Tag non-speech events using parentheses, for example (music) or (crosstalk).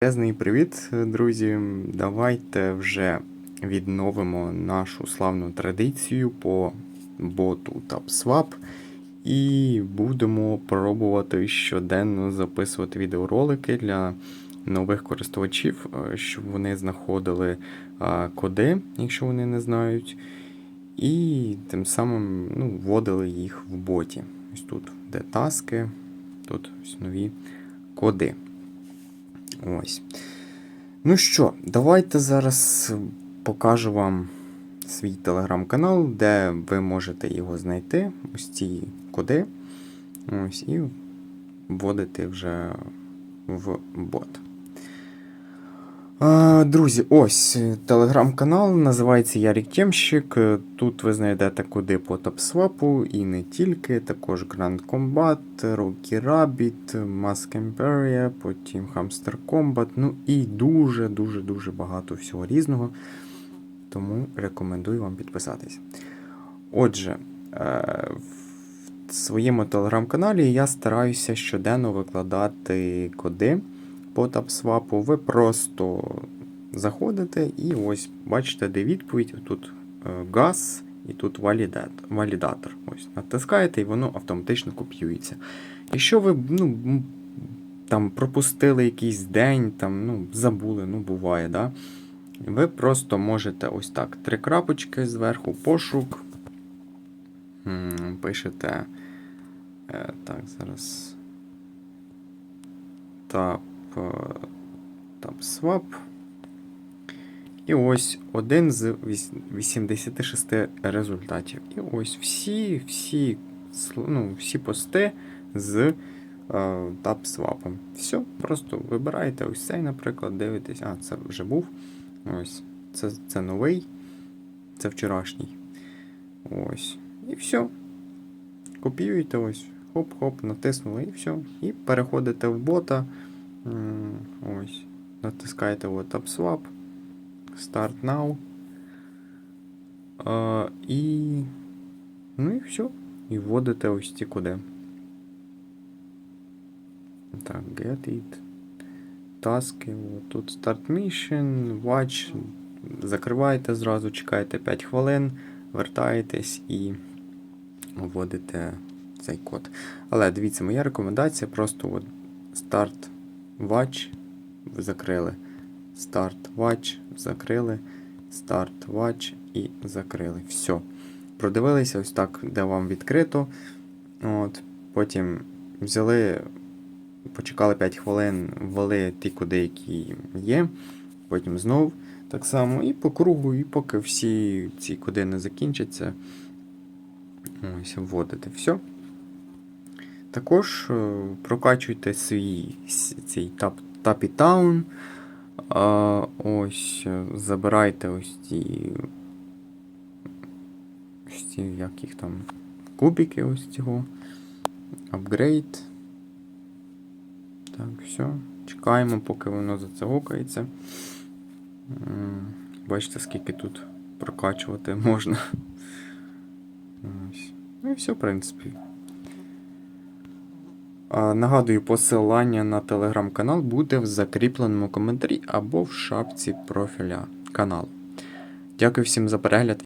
Величезний привіт, друзі! Давайте вже відновимо нашу славну традицію по боту TapSwap і будемо пробувати щоденно записувати відеоролики для нових користувачів, е, щоб вони знаходили коди, якщо вони не знають, і тим самим ну, вводили їх в боті. Ось тут де таски, тут ось нові коди. Ось. Ну що, давайте зараз покажу вам свій телеграм-канал, де ви можете його знайти. Ось ці коди. Ось, і вводити вже в бот. Друзі, ось телеграм-канал, називається Ярік Тємщик. Тут ви знайдете коди по топсвапу і не тільки, також Grand Combat, Rocky Rabbit, Mask Imperia, потім Hamster Combat, ну і дуже-дуже-дуже багато всього різного. Тому рекомендую вам підписатись. Отже, е, в своєму телеграм-каналі я стараюся щоденно викладати коди по тапсвапу. Ви просто заходите і ось бачите, де відповідь. Тут е, газ і тут валідатор. Ось натискаєте, і воно автоматично копіюється. Якщо ви ну, там пропустили якийсь день, там, ну, забули, ну буває, да? ви просто можете ось так: три крапочки зверху, пошук. Пишете. е, Так, зараз. Тап. Е, Тап swap. І ось один з 86 результатів. І ось всі, всі, ну, всі пости з е, тап-свапом. Все, просто вибираєте ось цей, наприклад, дивитесь. А, це вже був. Ось. Це, це новий. Це вчорашній. Ось. І все. Копіюєте ось. Хоп-хоп, натиснули і все. І переходите в бота. Ось. Натискаєте от TapSwap. Start now. І. Ну і все. І вводите ось ці коди. Так, get it. Таски. Тут Start Mission, Watch. Закриваєте зразу, чекаєте 5 хвилин, вертаєтесь і вводите цей код. Але дивіться, моя рекомендація просто от Start Watch закрили. Start Watch, закрили. Start Watch і закрили. Все. Продивилися ось так, де вам відкрито. От. Потім взяли, почекали 5 хвилин, ввели ті коди, які є. Потім знов так само. І по кругу, і поки всі ці коди не закінчаться. Ось, вводите. Все. Також е, прокачуйте свій цей тап, Tappy Town. Ось, е, забирайте ось ці. Ось ці, як їх там. Кубики ось цього. Апгрейд. Так, все. Чекаємо, поки воно зацегокається. Бачите, скільки тут прокачувати (laughs) можна. Ось. Ну і все, в принципі. Нагадую, посилання на телеграм-канал буде в закріпленому коментарі або в шапці профіля каналу. Дякую всім за перегляд.